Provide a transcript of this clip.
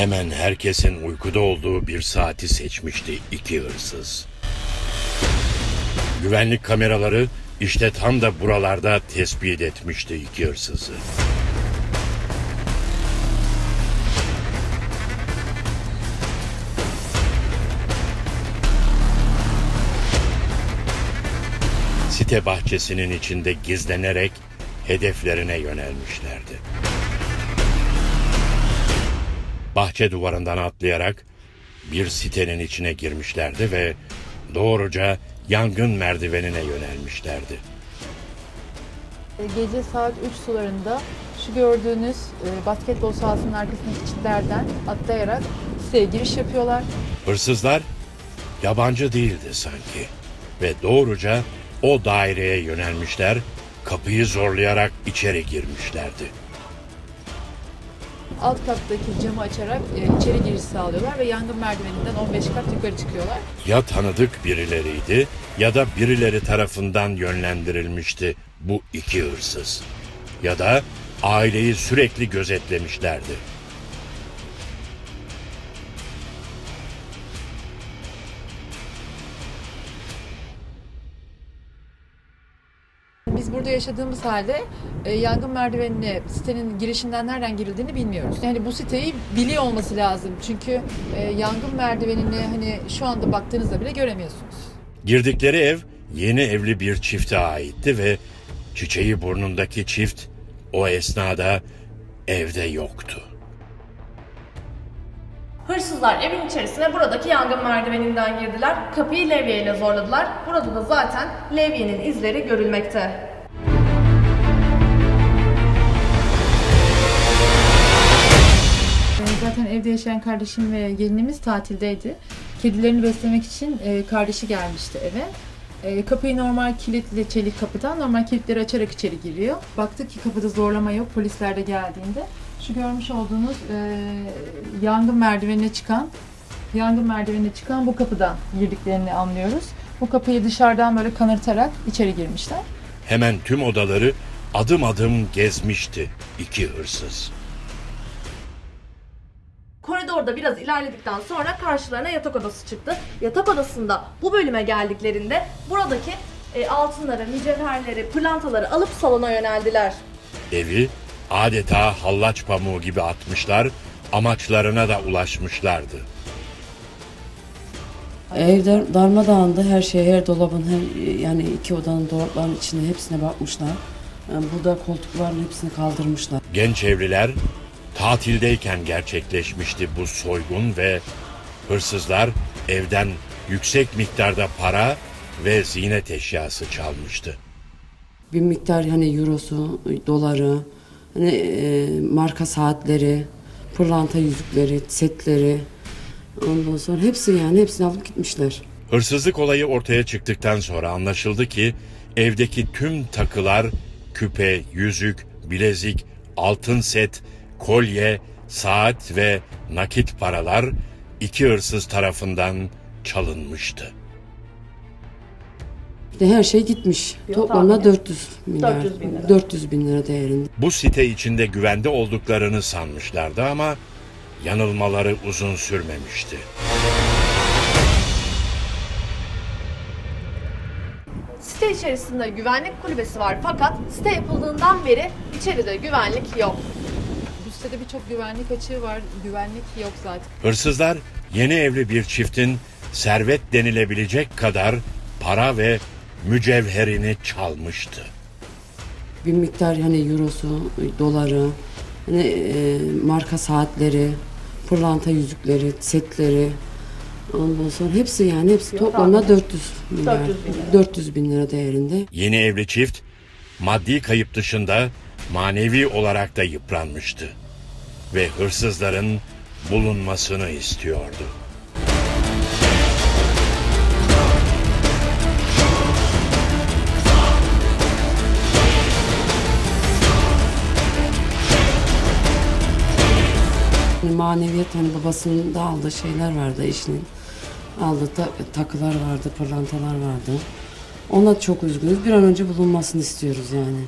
Hemen herkesin uykuda olduğu bir saati seçmişti iki hırsız. Güvenlik kameraları işte tam da buralarda tespit etmişti iki hırsızı. Site bahçesinin içinde gizlenerek hedeflerine yönelmişlerdi. Bahçe duvarından atlayarak bir sitenin içine girmişlerdi ve doğruca yangın merdivenine yönelmişlerdi. E, Gece saat 3 sularında şu gördüğünüz e, basketbol sahasının arkasındaki çitlerden atlayarak siteye giriş yapıyorlar. Hırsızlar yabancı değildi sanki ve doğruca o daireye yönelmişler, kapıyı zorlayarak içeri girmişlerdi. Alt kattaki camı açarak e, içeri giriş sağlıyorlar ve yangın merdiveninden 15 kat yukarı çıkıyorlar. Ya tanıdık birileriydi ya da birileri tarafından yönlendirilmişti bu iki hırsız. Ya da aileyi sürekli gözetlemişlerdi. Biz burada yaşadığımız halde e, yangın merdivenine sitenin girişinden nereden girildiğini bilmiyoruz. Yani bu siteyi biliyor olması lazım. Çünkü e, yangın merdivenini hani şu anda baktığınızda bile göremiyorsunuz. Girdikleri ev yeni evli bir çifte aitti ve çiçeği burnundaki çift o esnada evde yoktu. Hırsızlar evin içerisine buradaki yangın merdiveninden girdiler. Kapıyı levye ile zorladılar. Burada da zaten levyenin izleri görülmekte. Zaten evde yaşayan kardeşim ve gelinimiz tatildeydi. Kedilerini beslemek için e, kardeşi gelmişti eve. E, kapıyı normal kilitli çelik kapıdan normal kilitleri açarak içeri giriyor. Baktık ki kapıda zorlama yok polisler de geldiğinde. Şu görmüş olduğunuz e, yangın merdivenine çıkan yangın merdivenine çıkan bu kapıdan girdiklerini anlıyoruz. Bu kapıyı dışarıdan böyle kanırtarak içeri girmişler. Hemen tüm odaları adım adım gezmişti iki hırsız. Koridorda biraz ilerledikten sonra karşılarına yatak odası çıktı. Yatak odasında bu bölüme geldiklerinde buradaki e, altınları, mücevherleri, pırlantaları alıp salona yöneldiler. Evi adeta hallaç pamuğu gibi atmışlar, amaçlarına da ulaşmışlardı. Evde darmadağındı her şey, her dolabın, her yani iki odanın dolapların içine hepsine bakmışlar. Yani burada koltukların hepsini kaldırmışlar. Genç evliler tatildeyken gerçekleşmişti bu soygun ve hırsızlar evden yüksek miktarda para ve ziynet eşyası çalmıştı. Bir miktar hani eurosu, doları, hani e, marka saatleri, pırlanta yüzükleri, setleri. Ondan sonra hepsi yani hepsini alıp gitmişler. Hırsızlık olayı ortaya çıktıktan sonra anlaşıldı ki evdeki tüm takılar, küpe, yüzük, bilezik, altın set, kolye, saat ve nakit paralar iki hırsız tarafından çalınmıştı. İşte her şey gitmiş. Toplamda tahmin 400 milyar, 400 bin lira. 400 bin lira değerinde. Bu site içinde güvende olduklarını sanmışlardı ama yanılmaları uzun sürmemişti. Site içerisinde güvenlik kulübesi var fakat site yapıldığından beri içeride güvenlik yok. Bu sitede birçok güvenlik açığı var. Güvenlik yok zaten. Hırsızlar yeni evli bir çiftin servet denilebilecek kadar para ve mücevherini çalmıştı. bir miktar hani eurosu, doları, hani e, marka saatleri, pırlanta yüzükleri, setleri. Ondan sonra hepsi yani hepsi toplamda 400 milyar, 400 bin lira. 400 bin lira değerinde. Yeni evli çift maddi kayıp dışında manevi olarak da yıpranmıştı ve hırsızların bulunmasını istiyordu. Maneviyat hani babasının da aldığı şeyler vardı eşinin. Aldığı ta- takılar vardı, pırlantalar vardı. Ona çok üzgünüz. Bir an önce bulunmasını istiyoruz yani.